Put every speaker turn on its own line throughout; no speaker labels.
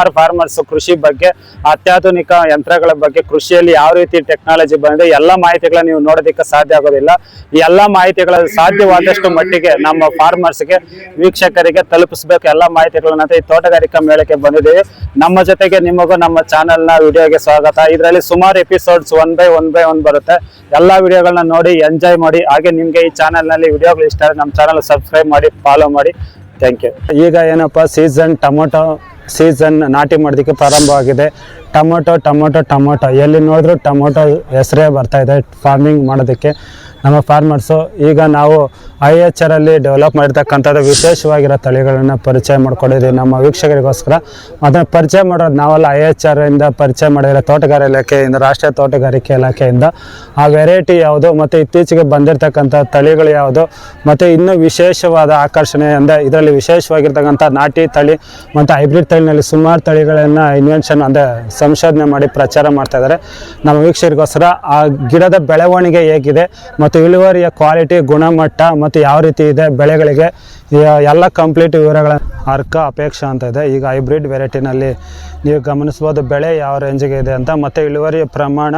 R farmers ಕೃಷಿ ಬಗ್ಗೆ, ಅತ್ಯಾಧುನಿಕ ಯಂತ್ರಗಳ ಬಗ್ಗೆ, ಕೃಷಿಯಲ್ಲಿ ಯಾವ ರೀತಿ ಟೆಕ್ನಾಲಜಿ ಬಂದಿದೆ, ಎಲ್ಲ ಮಾಹಿತಿಗಳನ್ನ ನೀವು ನೋಡೋದಕ್ಕೆ ಸಾಧ್ಯ ಆಗೋದಿಲ್ಲ. ಈ ಎಲ್ಲ ಮಾಹಿತಿಗಳ ಸಾಧ್ಯವಾದಷ್ಟು ಮಟ್ಟಿಗೆ ನಮ್ಮ ಫಾರ್ಮರ್ಸ್ಗೆ ವೀಕ್ಷಕರಿಗೆ ತಲುಪಿಸಬೇಕು. ಎಲ್ಲ ಮಾಹಿತಿಗಳನ್ನ ಈ ತೋಟಗಾರಿಕಾ ಮೇಳಕ್ಕೆ ಬಂದಿದ್ದೀವಿ. ನಮ್ಮ ಜೊತೆಗೆ ನಿಮಗೂ ನಮ್ಮ ಚಾನೆಲ್ನ ವಿಡಿಯೋಗೆ ಸ್ವಾಗತ. ಇದರಲ್ಲಿ ಸುಮಾರು episodes one by one by one ಬರುತ್ತೆ. ಎಲ್ಲ ವಿಡಿಯೋಗಳನ್ನ ನೋಡಿ ಎಂಜಾಯ್ ಮಾಡಿ. ಹಾಗೆ ನಿಮಗೆ ಈ ಚಾನೆಲ್ನಲ್ಲಿ ವಿಡಿಯೋಗಳು ಇಷ್ಟ ನಮ್ಮ ಚಾನಲ್ ಸಬ್ಸ್ಕ್ರೈಬ್ ಮಾಡಿ ಫಾಲೋ ಮಾಡಿ. ಥ್ಯಾಂಕ್ ಯು ಈಗ ಏನಪ್ಪ ಸೀಸನ್ ಟೊಮೊಟೊ ಸೀಸನ್ ನಾಟಿ ಮಾಡೋದಕ್ಕೆ ಪ್ರಾರಂಭವಾಗಿದೆ ಟೊಮೊಟೊ ಟೊಮೊಟೊ ಟೊಮೊಟೊ. ಎಲ್ಲಿ ನೋಡಿದ್ರು ಟೊಮೊಟೊ ಹೆಸರೇ ಬರ್ತಾ ಇದೆ ಫಾರ್ಮಿಂಗ್ ಮಾಡೋದಕ್ಕೆ. ನಮ್ಮ ಫಾರ್ಮರ್ಸು ಈಗ ನಾವು ಐ ಎಚ್ ಆರಲ್ಲಿ ಡೆವಲಪ್ ಮಾಡಿರ್ತಕ್ಕಂಥದ್ದು ವಿಶೇಷವಾಗಿರೋ ತಳಿಗಳನ್ನು ಪರಿಚಯ ಮಾಡ್ಕೊಂಡಿದ್ದೀವಿ. ನಮ್ಮ ವೀಕ್ಷಕರಿಗೋಸ್ಕರ ಅದನ್ನು ಪರಿಚಯ ಮಾಡೋದು ನಾವೆಲ್ಲ. ಐ ಎಚ್ ಆರಿಂದ ಪರಿಚಯ ಮಾಡಿರೋ ತೋಟಗಾರಿಕೆ ಇಲಾಖೆಯಿಂದ, ರಾಷ್ಟ್ರೀಯ ತೋಟಗಾರಿಕೆ ಇಲಾಖೆಯಿಂದ ಆ ವೆರೈಟಿ ಯಾವುದು, ಮತ್ತು ಇತ್ತೀಚೆಗೆ ಬಂದಿರತಕ್ಕಂಥ ತಳಿಗಳು ಯಾವುದು, ಮತ್ತು ಇನ್ನೂ ವಿಶೇಷವಾದ ಆಕರ್ಷಣೆ ಅಂದರೆ ಇದರಲ್ಲಿ ವಿಶೇಷವಾಗಿರ್ತಕ್ಕಂಥ ನಾಟಿ ತಳಿ ಮತ್ತು ಹೈಬ್ರಿಡ್ ತಳಿನಲ್ಲಿ ಸುಮಾರು ತಳಿಗಳನ್ನು ಇನ್ವೆನ್ಷನ್ ಅಂದರೆ ಸಂಶೋಧನೆ ಮಾಡಿ ಪ್ರಚಾರ ಮಾಡ್ತಾ ಇದ್ದಾರೆ ನಮ್ಮ ವೀಕ್ಷಕರಿಗೋಸ್ಕರ ಆ ಗಿಡದ ಬೆಳವಣಿಗೆ ಹೇಗಿದೆ, ಮತ್ತು ಇಳುವರಿಯ ಕ್ವಾಲಿಟಿ, ಗುಣಮಟ್ಟ ಮತ್ತು ಯಾವ ರೀತಿ ಇದೆ, ಬೆಳೆಗಳಿಗೆ ಎಲ್ಲ ಕಂಪ್ಲೀಟ್ ವಿವರಗಳ ಅರ್ಕ ಅಪೇಕ್ಷೆ ಅಂತ ಇದೆ. ಈಗ ಹೈಬ್ರಿಡ್ ವೆರೈಟಿನಲ್ಲಿ ನೀವು ಗಮನಿಸ್ಬೋದು ಬೆಳೆ ಯಾವ ರೇಂಜಿಗೆ ಇದೆ ಅಂತ ಮತ್ತು ಇಳುವರಿಯ ಪ್ರಮಾಣ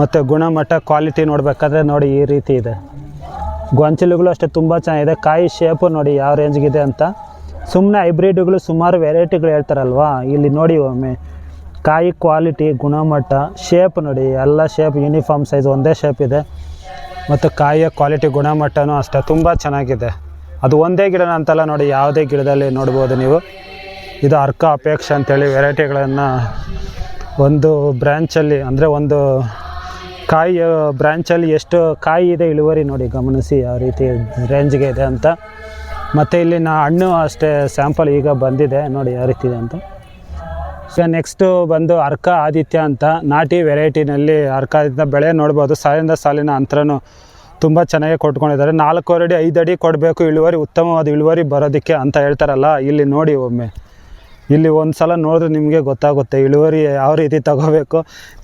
ಮತ್ತು ಗುಣಮಟ್ಟ ಕ್ವಾಲಿಟಿ ನೋಡಬೇಕಾದ್ರೆ ನೋಡಿ ಈ ರೀತಿ ಇದೆ. ಗೊಂಚಲುಗಳು ಅಷ್ಟೇ ತುಂಬ ಚೆನ್ನಾಗಿದೆ. ಕಾಯಿ ಶೇಪು ನೋಡಿ ಯಾವ ರೇಂಜ್ಗಿದೆ ಅಂತ. ಸುಮ್ಮನೆ ಹೈಬ್ರಿಡ್ಗಳು ಸುಮಾರು ವೆರೈಟಿಗಳು ಹೇಳ್ತಾರಲ್ವಾ? ಇಲ್ಲಿ ನೋಡಿ ಒಮ್ಮೆ. ಕಾಯಿ ಕ್ವಾಲಿಟಿ ಗುಣಮಟ್ಟ ಶೇಪ್ ನೋಡಿ. ಎಲ್ಲ ಶೇಪ್ ಯೂನಿಫಾರ್ಮ್ ಸೈಜ್ ಒಂದೇ ಶೇಪ್ ಇದೆ. ಮತ್ತು ಕಾಯಿಯ ಕ್ವಾಲಿಟಿ ಗುಣಮಟ್ಟನೂ ಅಷ್ಟೇ, ತುಂಬ ಚೆನ್ನಾಗಿದೆ. ಅದು ಒಂದೇ ಗಿಡನ ಅಂತಲ್ಲ ನೋಡಿ, ಯಾವುದೇ ಗಿಡದಲ್ಲಿ ನೋಡ್ಬೋದು ನೀವು. ಇದು ಅರ್ಕ ಅಪೇಕ್ಷ ಅಂತೇಳಿ ವೆರೈಟಿಗಳನ್ನು ಒಂದು ಬ್ರ್ಯಾಂಚಲ್ಲಿ, ಅಂದರೆ ಒಂದು ಕಾಯಿಯ ಬ್ರ್ಯಾಂಚಲ್ಲಿ ಎಷ್ಟು ಕಾಯಿ ಇದೆ ಇಳುವರಿ ನೋಡಿ, ಗಮನಿಸಿ ಯಾವ ರೀತಿ ರೇಂಜ್ಗೆ ಇದೆ ಅಂತ. ಮತ್ತು ಇಲ್ಲಿ ನಾ ಹಣ್ಣು ಅಷ್ಟೇ, ಸ್ಯಾಂಪಲ್ ಈಗ ಬಂದಿದೆ ನೋಡಿ ಯಾವ ರೀತಿ ಇದೆ ಅಂತ. ಸೊ ನೆಕ್ಸ್ಟು ಬಂದು ಅರ್ಕ ಆದಿತ್ಯ ಅಂತ ನಾಟಿ ವೆರೈಟಿನಲ್ಲಿ ಅರ್ಕ ಆದಿತ್ಯ ಬೆಳೆ ನೋಡ್ಬೋದು. ಸಾಲಿಂದ ಸಾಲಿನ ಅಂತರನೂ ತುಂಬ ಚೆನ್ನಾಗಿ ಕೊಟ್ಕೊಂಡಿದ್ದಾರೆ. ನಾಲ್ಕೂವರೆ ಅಡಿ, ಐದು ಅಡಿ ಕೊಡಬೇಕು. ಇಳುವರಿ, ಉತ್ತಮವಾದ ಇಳುವರಿ ಬರೋದಕ್ಕೆ ಅಂತ ಹೇಳ್ತಾರಲ್ಲ, ಇಲ್ಲಿ ನೋಡಿ ಒಮ್ಮೆ. ಇಲ್ಲಿ ಒಂದು ಸಲ ನೋಡಿದ್ರೆ ನಿಮಗೆ ಗೊತ್ತಾಗುತ್ತೆ ಇಳುವರಿ ಯಾವ ರೀತಿ ತಗೋಬೇಕು.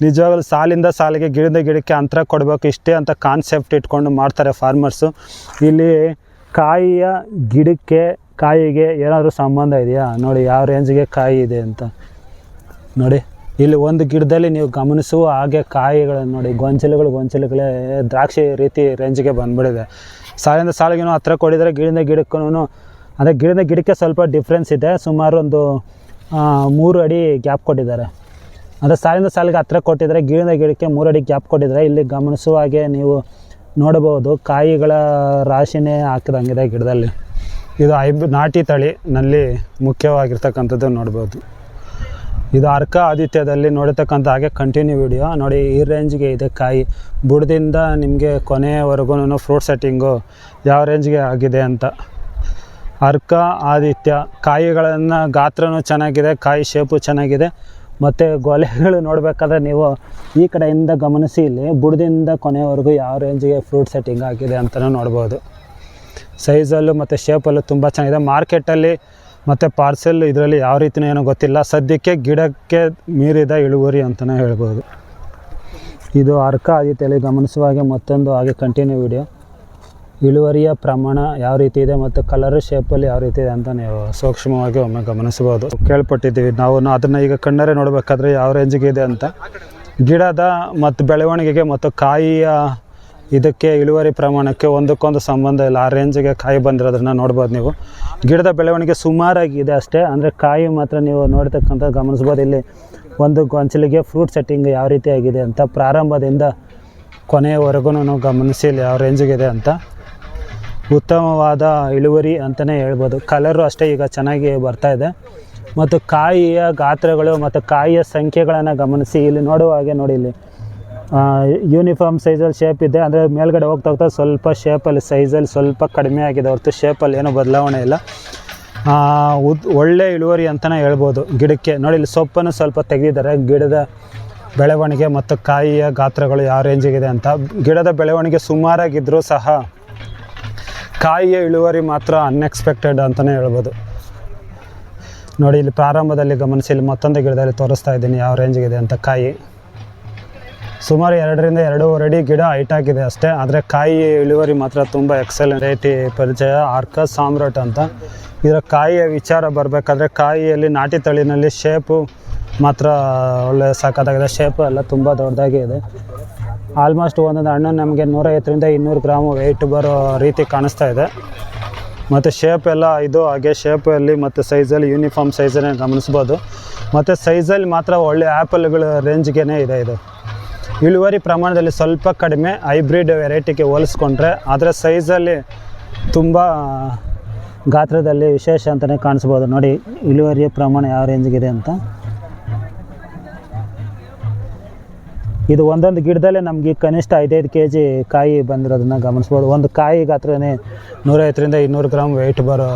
ನಿಜವಾಗ್ಲೂ ಸಾಲಿಂದ ಸಾಲಿಗೆ ಗಿಡದ ಗಿಡಕ್ಕೆ ಅಂತರ ಕೊಡಬೇಕು. ಇಷ್ಟೇ ಅಂತ ಕಾನ್ಸೆಪ್ಟ್ ಇಟ್ಕೊಂಡು ಮಾಡ್ತಾರೆ ಫಾರ್ಮರ್ಸು ಇಲ್ಲಿ ಕಾಯಿಯ ಗಿಡಕ್ಕೆ, ಕಾಯಿಗೆ ಏನಾದರೂ ಸಂಬಂಧ ಇದೆಯಾ? ನೋಡಿ, ಯಾವ ರೇಂಜ್ಗೆ ಕಾಯಿ ಇದೆ ಅಂತ. ನೋಡಿ. ಇಲ್ಲಿ ಒಂದು ಗಿಡದಲ್ಲಿ ನೀವು ಗಮನಿಸುವ ಹಾಗೆ ಕಾಯಿಗಳನ್ನು ನೋಡಿ. ಗೊಂಚಲುಗಳು, ಗೊಂಚಲುಗಳೇ ದ್ರಾಕ್ಷಿ ರೀತಿ ರೇಂಜ್ಗೆ ಬಂದ್ಬಿಟ್ಟಿದೆ. ಸಾಲಿಂದ ಸಾಲಿಗೆ ಹತ್ರ ಕೊಡಿದರೆ ಗಿಡದ ಗಿಡಕ್ಕೂ ಅಂದರೆ ಗಿಡದ ಗಿಡಕ್ಕೆ ಸ್ವಲ್ಪ ಡಿಫ್ರೆನ್ಸ್ ಇದೆ. ಸುಮಾರು ಒಂದು ಮೂರು ಅಡಿ ಗ್ಯಾಪ್ ಕೊಟ್ಟಿದ್ದಾರೆ. ಅಂದರೆ ಸಾಲಿಂದ ಸಾಲಿಗೆ ಹತ್ರ ಕೊಟ್ಟಿದ್ದಾರೆ ಗಿಡದ ಗಿಡಕ್ಕೆ ಮೂರು ಅಡಿ ಗ್ಯಾಪ್ ಕೊಟ್ಟಿದ್ದಾರೆ ಇಲ್ಲಿ ಗಮನಿಸುವ ಹಾಗೆ ನೀವು ನೋಡಬಹುದು ಕಾಯಿಗಳ ರಾಶಿನೇ ಹಾಕಿದಂಗಿದೆ ಗಿಡದಲ್ಲಿ. ಇದು ಐಬ್ ನಾಟಿ ತಳಿನಲ್ಲಿ ಮುಖ್ಯವಾಗಿರ್ತಕ್ಕಂಥದ್ದು ನೋಡ್ಬೋದು. ಇದು ಅರ್ಕ ಆದಿತ್ಯದಲ್ಲಿ ನೋಡಿರ್ತಕ್ಕಂಥ ಹಾಗೆ ಕಂಟಿನ್ಯೂ ವಿಡಿಯೋ ನೋಡಿ, ಈ ರೇಂಜ್ಗೆ ಇದೆ ಕಾಯಿ. ಬುಡದಿಂದ ನಿಮಗೆ ಕೊನೆಯವರೆಗೂ ಫ್ರೂಟ್ ಸೆಟ್ಟಿಂಗು ಯಾವ ರೇಂಜ್ಗೆ ಆಗಿದೆ ಅಂತ. ಅರ್ಕ ಆದಿತ್ಯ, ಕಾಯಿಗಳನ್ನು ಗಾತ್ರನೂ ಚೆನ್ನಾಗಿದೆ, ಕಾಯಿ ಶೇಪು ಚೆನ್ನಾಗಿದೆ. ಮತ್ತು ಗೊಲೆಗಳು ನೋಡಬೇಕಾದ್ರೆ ನೀವು ಈ ಕಡೆಯಿಂದ ಗಮನಿಸಿ ಇಲ್ಲಿ ಬುಡದಿಂದ ಕೊನೆಯವರೆಗೂ ಯಾವ ರೇಂಜಿಗೆ ಫ್ರೂಟ್ ಸೆಟ್ಟಿಂಗ್ ಆಗಿದೆ ಅಂತಲೂ ನೋಡ್ಬೋದು. ಸೈಜಲ್ಲೂ ಮತ್ತು ಶೇಪಲ್ಲೂ ತುಂಬ ಚೆನ್ನಾಗಿದೆ. ಮಾರ್ಕೆಟಲ್ಲಿ ಮತ್ತು ಪಾರ್ಸೆಲ್ ಇದರಲ್ಲಿ ಯಾವ ರೀತಿನೂ ಏನೋ ಗೊತ್ತಿಲ್ಲ. ಸದ್ಯಕ್ಕೆ ಗಿಡಕ್ಕೆ ಮೀರಿದ ಇಳುವರಿ ಅಂತಲೇ ಹೇಳ್ಬೋದು. ಇದು ಅರ್ಕ ಆದಿತ್ಯಲ್ಲಿ ಗಮನಿಸುವ ಹಾಗೆ ಮತ್ತೊಂದು ಹಾಗೆ ಕಂಟಿನ್ಯೂ ವಿಡಿಯೋ ಇಳುವರಿಯ ಪ್ರಮಾಣ ಯಾವ ರೀತಿ ಇದೆ ಮತ್ತು ಕಲರ್ ಶೇಪಲ್ಲಿ ಯಾವ ರೀತಿ ಇದೆ ಅಂತ ನೀವು ಸೂಕ್ಷ್ಮವಾಗಿ ಒಮ್ಮೆ ಗಮನಿಸ್ಬೋದು ಕೇಳ್ಪಟ್ಟಿದ್ದೀವಿ ನಾವು. ಅದನ್ನು ಈಗ ಕಣ್ಣರೆ ನೋಡಬೇಕಾದ್ರೆ ಯಾವ ರೇಂಜಿಗೆ ಇದೆ ಅಂತ. ಗಿಡದ ಮತ್ತು ಬೆಳವಣಿಗೆಗೆ ಮತ್ತು ಕಾಯಿಯ ಇದಕ್ಕೆ ಇಳುವರಿ ಪ್ರಮಾಣಕ್ಕೆ ಒಂದಕ್ಕೊಂದು ಸಂಬಂಧ ಇಲ್ಲ. ಆ ರೇಂಜಿಗೆ ಕಾಯಿ ಬಂದಿರೋದನ್ನ ನೋಡ್ಬೋದು ನೀವು. ಗಿಡದ ಬೆಳವಣಿಗೆ ಸುಮಾರಾಗಿದೆ ಅಷ್ಟೇ. ಅಂದರೆ ಕಾಯಿ ಮಾತ್ರ ನೀವು ನೋಡ್ತಕ್ಕಂಥ ಗಮನಿಸ್ಬೋದು. ಇಲ್ಲಿ ಒಂದು ಗೊಂಚಲಿಗೆ ಫ್ರೂಟ್ ಸೆಟ್ಟಿಂಗ್ ಯಾವ ರೀತಿ ಆಗಿದೆ ಅಂತ ಪ್ರಾರಂಭದಿಂದ ಕೊನೆಯವರೆಗೂ ಗಮನಿಸಿ ಇಲ್ಲಿ ಯಾವ ರೇಂಜಿಗಿದೆ ಅಂತ. ಉತ್ತಮವಾದ ಇಳುವರಿ ಅಂತಲೇ ಹೇಳ್ಬೋದು. ಕಲರು ಅಷ್ಟೇ ಈಗ ಚೆನ್ನಾಗಿ ಬರ್ತಾ ಇದೆ. ಮತ್ತು ಕಾಯಿಯ ಗಾತ್ರಗಳು ಮತ್ತು ಕಾಯಿಯ ಸಂಖ್ಯೆಗಳನ್ನು ಗಮನಿಸಿ ಇಲ್ಲಿ ನೋಡುವ ಹಾಗೆ ನೋಡಿ ಇಲ್ಲಿ. ಯೂನಿಫಾರ್ಮ್ ಸೈಜಲ್ಲಿ ಶೇಪ್ ಇದೆ. ಅಂದರೆ ಮೇಲ್ಗಡೆ ಹೋಗ್ತಾ ಹೋಗ್ತಾ ಸ್ವಲ್ಪ ಶೇಪಲ್ಲಿ ಸೈಜಲ್ಲಿ ಸ್ವಲ್ಪ ಕಡಿಮೆ ಆಗಿದೆ. ಹೊರತು ಶೇಪಲ್ಲಿ ಏನೂ ಬದಲಾವಣೆ ಇಲ್ಲ. ಉದ್, ಒಳ್ಳೆ ಇಳುವರಿ ಅಂತಲೇ ಹೇಳ್ಬೋದು. ಗಿಡಕ್ಕೆ, ನೋಡಿ ಇಲ್ಲಿ ಸೊಪ್ಪನ್ನು ಸ್ವಲ್ಪ ತೆಗೆದಿದ್ದಾರೆ. ಗಿಡದ ಬೆಳವಣಿಗೆ ಮತ್ತು ಕಾಯಿಯ ಗಾತ್ರಗಳು ಯಾವ ರೇಂಜಿಗಿದೆ ಅಂತ. ಗಿಡದ ಬೆಳವಣಿಗೆ ಸುಮಾರಾಗಿದ್ದರೂ ಸಹ ಕಾಯಿಯ ಇಳುವರಿ ಮಾತ್ರ ಅನ್ಎಕ್ಸ್ಪೆಕ್ಟೆಡ್ ಅಂತಲೇ ಹೇಳ್ಬೋದು. ನೋಡಿ ಇಲ್ಲಿ ಪ್ರಾರಂಭದಲ್ಲಿ ಗಮನಿಸಿ, ಇಲ್ಲಿ ಮತ್ತೊಂದು ಗಿಡದಲ್ಲಿ ತೋರಿಸ್ತಾ ಇದ್ದೀನಿ ಯಾವ ರೇಂಜಿಗಿದೆ ಅಂತ. ಕಾಯಿ. ಸುಮಾರು ಎರಡರಿಂದ ಎರಡೂವರೆ ಅಡಿ ಗಿಡ ಹೈಟ್ ಆಗಿದೆ ಅಷ್ಟೇ. ಆದರೆ ಕಾಯಿ ಇಳುವರಿ ಮಾತ್ರ ತುಂಬ ಎಕ್ಸಲೆಂಟ್ ರೇಟಿ ಪರಿಚಯ. ಆರ್ಕ ಸಾಮ್ರಾಟ್ ಅಂತ. ಇದರ ಕಾಯಿಯ ವಿಚಾರ ಬರಬೇಕಾದ್ರೆ ಕಾಯಿಯಲ್ಲಿ ನಾಟಿ ತಳಿನಲ್ಲಿ ಶೇಪು ಮಾತ್ರ ಒಳ್ಳೆ ಸಾಕಾಗಿದೆ ಶೇಪು ಎಲ್ಲ ತುಂಬ ದೊಡ್ಡದಾಗಿ ಇದೆ. ಆಲ್ಮೋಸ್ಟ್ ಒಂದೊಂದು ಹಣ್ಣು ನಮಗೆ ನೂರೈವತ್ತರಿಂದ ಇನ್ನೂರು ಗ್ರಾಮು ವೆಯ್ಟ್ ಬರೋ ರೀತಿ ಕಾಣಿಸ್ತಾ ಇದೆ. ಮತ್ತು ಶೇಪ್ ಎಲ್ಲ ಇದು ಹಾಗೆ ಶೇಪಲ್ಲಿ ಮತ್ತು ಸೈಜಲ್ಲಿ ಯೂನಿಫಾರ್ಮ್ ಸೈಜನ್ನೇ ಗಮನಿಸ್ಬೋದು. ಮತ್ತು ಸೈಜಲ್ಲಿ ಮಾತ್ರ ಒಳ್ಳೆ ಆ್ಯಪಲ್ಗಳ ರೇಂಜ್ಗೆ ಇದೆ ಇದು. ಇಳುವರಿ ಪ್ರಮಾಣದಲ್ಲಿ ಸ್ವಲ್ಪ ಕಡಿಮೆ ಹೈಬ್ರಿಡ್ ವೆರೈಟಿಗೆ ಹೋಲಿಸ್ಕೊಂಡ್ರೆ ಆದರೆ ಸೈಜಲ್ಲಿ ತುಂಬ ಗಾತ್ರದಲ್ಲಿ ವಿಶೇಷ ಅಂತಲೇ ಕಾಣಿಸ್ಬೋದು. ನೋಡಿ, ಇಳುವರಿಯ ಪ್ರಮಾಣ ಯಾವ ರೇಂಜ್ಗಿದೆ ಅಂತ. ಇದು ಒಂದೊಂದು ಗಿಡದಲ್ಲೇ ನಮಗೆ ಕನಿಷ್ಠ ಐದೈದು ಕೆ ಜಿ ಕಾಯಿ ಬಂದಿರೋದನ್ನ ಗಮನಿಸ್ಬೋದು. ಒಂದು ಕಾಯಿ ಗಾತ್ರನೇ ನೂರೈವತ್ತರಿಂದ ಇನ್ನೂರು ಗ್ರಾಮ್ ವೆಯ್ಟ್ ಬರೋ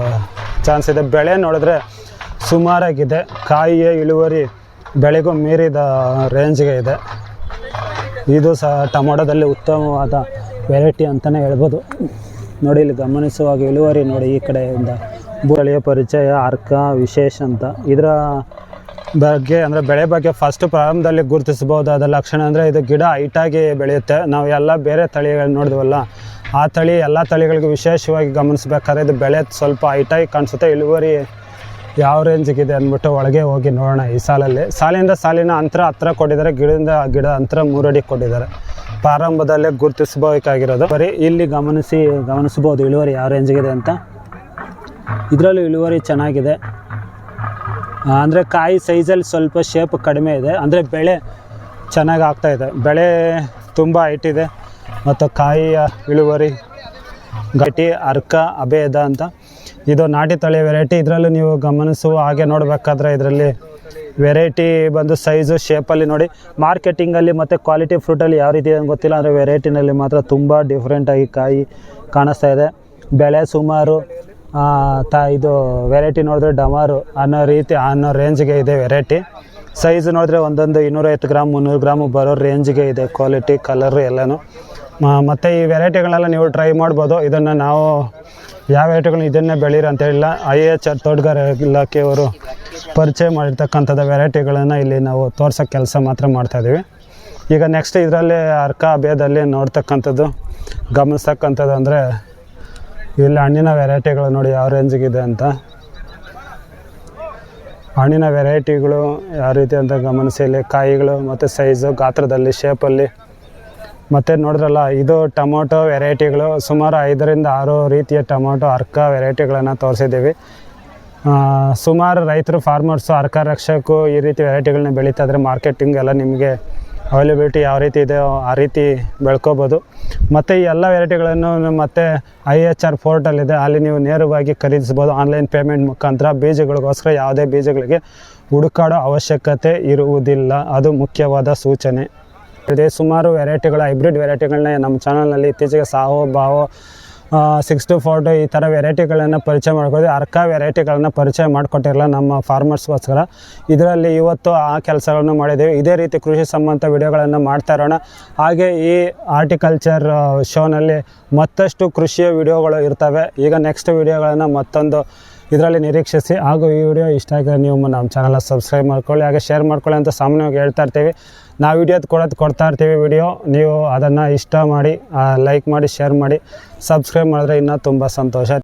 ಚಾನ್ಸ್ ಇದೆ. ಬೆಳೆ ನೋಡಿದ್ರೆ ಸುಮಾರಾಗಿದೆ. ಕಾಯಿಯ ಇಳುವರಿ ಬೆಳೆಗೂ ಮೀರಿದ ರೇಂಜ್ಗೆ ಇದೆ. ಇದು ಸಹ ಟೊಮೊಟೊದಲ್ಲಿ ಉತ್ತಮವಾದ ವೆರೈಟಿ ಅಂತಲೇ ಹೇಳ್ಬೋದು. ನೋಡಿ, ಇಲ್ಲಿ ಗಮನಿಸುವಾಗ ಇಳುವರಿ ನೋಡಿ, ಈ ಕಡೆಯಿಂದ ಬುರಳಿಯ ಪರಿಚಯ ಅರ್ಕ ವಿಶೇಷ ಅಂತ. ಇದರ ಬಗ್ಗೆ ಅಂದರೆ ಬೆಳೆ ಬಗ್ಗೆ ಫಸ್ಟ್ ಪ್ರಾರಂಭದಲ್ಲಿ ಗುರುತಿಸಬಹುದಾದ ಲಕ್ಷಣ ಅಂದರೆ ಇದು ಗಿಡ ಹೈಟಾಗಿ ಬೆಳೆಯುತ್ತೆ. ನಾವು ಎಲ್ಲ ಬೇರೆ ತಳಿಗಳು ನೋಡಿದ್ವಲ್ಲ, ಆ ತಳಿ ಎಲ್ಲ ತಳಿಗಳಿಗೂ ವಿಶೇಷವಾಗಿ ಗಮನಿಸಬೇಕಾದ್ರೆ ಇದು ಬೆಳೆ ಸ್ವಲ್ಪ ಹೈಟಾಗಿ ಕಾಣಿಸುತ್ತೆ, ಇಳುವರಿ ಯಾವ ರೇಂಜಿಗಿದೆ ಅಂದ್ಬಿಟ್ಟು ಒಳಗೆ ಹೋಗಿ ನೋಡೋಣ ಈ ಸಾಲಲ್ಲಿ. ಸಾಲಿಂದ ಸಾಲಿನ ಅಂತರ ಹತ್ರ ಕೊಟ್ಟಿದ್ದಾರೆ, ಗಿಡದಿಂದ ಗಿಡ ಅಂತರ ಮೂರಡಿ ಕೊಟ್ಟಿದ್ದಾರೆ. ಪ್ರಾರಂಭದಲ್ಲೇ ಗುರುತಿಸಬೇಕಾಗಿರೋದು ಬರೀ ಇಲ್ಲಿ ಗಮನಿಸಿ, ಗಮನಿಸ್ಬೋದು ಇಳುವರಿ ಯಾವ ರೇಂಜಿಗಿದೆ ಅಂತ. ಇದರಲ್ಲೂ ಇಳುವರಿ ಚೆನ್ನಾಗಿದೆ. ಅಂದರೆ ಕಾಯಿ ಸೈಜಲ್ಲಿ ಸ್ವಲ್ಪ ಶೇಪ್ ಕಡಿಮೆ ಇದೆ. ಅಂದರೆ ಬೆಳೆ ಚೆನ್ನಾಗಿ ಆಗ್ತಾ ಇದೆ. ಬೆಳೆ ತುಂಬ ಹೈಟ್ ಇದೆ. ಮತ್ತು ಕಾಯಿಯ ಇಳುವರಿ ಗಟ್ಟಿ, ಅರ್ಕ, ಅಭೇದ ಅಂತ ಇದು ನಾಟಿ ತಳಿ ವೆರೈಟಿ ಇದರಲ್ಲೂ ನೀವು ಗಮನಿಸುವ ಹಾಗೆ ನೋಡಬೇಕಾದ್ರೆ ಇದರಲ್ಲಿ ವೆರೈಟಿ ಬಂದು ಸೈಜು ಶೇಪಲ್ಲಿ ನೋಡಿ. ಮಾರ್ಕೆಟಿಂಗಲ್ಲಿ ಮತ್ತು ಕ್ವಾಲಿಟಿ ಫ್ರೂಟಲ್ಲಿ ಯಾವ ರೀತಿ ಅಂತ ಗೊತ್ತಿಲ್ಲ, ಅಂದರೆ ವೆರೈಟಿನಲ್ಲಿ ಮಾತ್ರ ತುಂಬ ಡಿಫ್ರೆಂಟಾಗಿ ಕಾಯಿ ಕಾಣಿಸ್ತಾ ಇದೆ. ಬೆಳೆ ಸುಮಾರು ತ, ಇದು ವೆರೈಟಿ ನೋಡಿದ್ರೆ ಡಮಾರು ಅನ್ನೋ ರೀತಿ, ಅನ್ನೋ ರೇಂಜ್ಗೆ ಇದೆ ವೆರೈಟಿ ಸೈಜ್ ನೋಡಿದ್ರೆ ಒಂದೊಂದು ಇನ್ನೂರೈವತ್ತು ಗ್ರಾಮ್, ಮುನ್ನೂರು ಗ್ರಾಮು ಬರೋ ರೇಂಜ್ಗೆ ಇದೆ ಕ್ವಾಲಿಟಿ ಕಲರು ಎಲ್ಲನೂ. ಮತ್ತು ಈ ವೆರೈಟಿಗಳೆಲ್ಲ ನೀವು ಟ್ರೈ ಮಾಡ್ಬೋದು. ಇದನ್ನು ನಾವು ಯಾವ ವೆರೈಟಿಗಳನ್ನ ಇದನ್ನೇ ಬೆಳೀರಿ ಅಂತ ಹೇಳಿಲ್ಲ. ಐ ಎಚ್ ಆರ್ ತೋಟಗಾರ ಇಲಾಖೆಯವರು ಪರಿಚಯ ಮಾಡಿರ್ತಕ್ಕಂಥದ್ದು ವೆರೈಟಿಗಳನ್ನು ಇಲ್ಲಿ ನಾವು ತೋರ್ಸೋ ಕೆಲಸ ಮಾತ್ರ ಮಾಡ್ತಾಯಿದ್ದೀವಿ ಈಗ ನೆಕ್ಸ್ಟ್ ಇದರಲ್ಲಿ ಅರ್ಕ ಭೇದಲ್ಲಿ ನೋಡ್ತಕ್ಕಂಥದ್ದು, ಗಮನಿಸ್ತಕ್ಕಂಥದ್ದು ಅಂದರೆ ಇಲ್ಲಿ ಹಣ್ಣಿನ ವೆರೈಟಿಗಳು ನೋಡಿ ಯಾವ ರೇಂಜಿಗಿದೆ ಅಂತ. ಹಣ್ಣಿನ ವೆರೈಟಿಗಳು ಯಾವ ರೀತಿ ಅಂತ ಗಮನಿಸಿ, ಇಲ್ಲಿ ಕಾಯಿಗಳು ಮತ್ತು ಸೈಜು ಗಾತ್ರದಲ್ಲಿ ಶೇಪಲ್ಲಿ ಮತ್ತು ನೋಡಿದ್ರಲ್ಲ, ಇದು ಟೊಮೊಟೊ ವೆರೈಟಿಗಳು. ಸುಮಾರು ಐದರಿಂದ ಆರು ರೀತಿಯ ಟೊಮೊಟೊ ಅರ್ಕ ವೆರೈಟಿಗಳನ್ನು ತೋರಿಸಿದ್ದೀವಿ. ಸುಮಾರು ರೈತರು ಫಾರ್ಮರ್ಸು ಅರ್ಕ ರಕ್ಷಕು ಈ ರೀತಿ ವೆರೈಟಿಗಳನ್ನ ಬೆಳೀತಾ ಇದ್ರೆ ಮಾರ್ಕೆಟಿಂಗ್ ಎಲ್ಲ ನಿಮಗೆ ಅವೈಲೇಬಿಲಿಟಿ ಯಾವ ರೀತಿ ಇದೆ ಆ ರೀತಿ ಬೆಳ್ಕೋಬೋದು. ಮತ್ತು ಈ ಎಲ್ಲ ವೆರೈಟಿಗಳನ್ನು ಮತ್ತೆ ಐ ಎಚ್ ಆರ್ ಪೋರ್ಟಲ್ಲಿದೆ ಅಲ್ಲಿ ನೀವು ನೇರವಾಗಿ ಖರೀದಿಸ್ಬೋದು ಆನ್ಲೈನ್ ಪೇಮೆಂಟ್ ಮುಖಾಂತರ ಬೀಜಗಳಿಗೋಸ್ಕರ ಯಾವುದೇ ಬೀಜಗಳಿಗೆ ಹುಡುಕಾಡೋ ಅವಶ್ಯಕತೆ ಇರುವುದಿಲ್ಲ. ಅದು ಮುಖ್ಯವಾದ ಸೂಚನೆ. ಇದೆ. ಸುಮಾರು ವೆರೈಟಿಗಳ, ಹೈಬ್ರಿಡ್ ವೆರೈಟಿಗಳನ್ನ ನಮ್ಮ ಚಾನಲ್ನಲ್ಲಿ ಇತ್ತೀಚೆಗೆ ಸಾಹೋ ಬಾವೋ ಸಿಕ್ಸ್ ಟು ಫೋರ್ಟು ಈ ಥರ ವೆರೈಟಿಗಳನ್ನು ಪರಿಚಯ ಮಾಡ್ಕೊಳ್ತೀವಿ. ಅರ್ಕ ವೆರೈಟಿಗಳನ್ನು ಪರಿಚಯ ಮಾಡಿಕೊಟ್ಟಿರಲ್ಲ ನಮ್ಮ ಫಾರ್ಮರ್ಸ್ಗೋಸ್ಕರ. ಇದರಲ್ಲಿ ಇವತ್ತು ಆ ಕೆಲಸಗಳನ್ನು ಮಾಡಿದ್ದೀವಿ. ಇದೇ ರೀತಿ ಕೃಷಿ ಸಂಬಂಧ ವಿಡಿಯೋಗಳನ್ನು ಮಾಡ್ತಾ ಇರೋಣ. ಹಾಗೆ ಈ ಆರ್ಟಿಕಲ್ಚರ್ ಶೋನಲ್ಲಿ ಮತ್ತಷ್ಟು ಕೃಷಿಯ ವಿಡಿಯೋಗಳು ಇರ್ತವೆ. ಈಗ ನೆಕ್ಸ್ಟ್ ವಿಡಿಯೋಗಳನ್ನು ಮತ್ತೊಂದು ಇದರಲ್ಲಿ ನಿರೀಕ್ಷಿಸಿ. ಹಾಗೂ ಈ ವಿಡಿಯೋ ಇಷ್ಟ ಆಗಿದೆ ನೀವು ನಮ್ಮ ಚಾನಲ್ನ ಸಬ್ಸ್ಕ್ರೈಬ್ ಮಾಡ್ಕೊಳ್ಳಿ. ಹಾಗೆ ಶೇರ್ ಮಾಡ್ಕೊಳ್ಳಿ ಅಂತ ಸಾಮಾನ್ಯವಾಗಿ ಹೇಳ್ತಾ ಇರ್ತೀವಿ. ನಾವು ವಿಡಿಯೋದು ಕೊಡೋದು ಕೊಡ್ತಾ ಇರ್ತೀವಿ ವಿಡಿಯೋ ನೀವು ಅದನ್ನು ಇಷ್ಟ ಮಾಡಿ ಲೈಕ್ ಮಾಡಿ ಶೇರ್ ಮಾಡಿ ಸಬ್ಸ್ಕ್ರೈಬ್ ಮಾಡಿದ್ರೆ ಇನ್ನೂ ತುಂಬ ಸಂತೋಷ.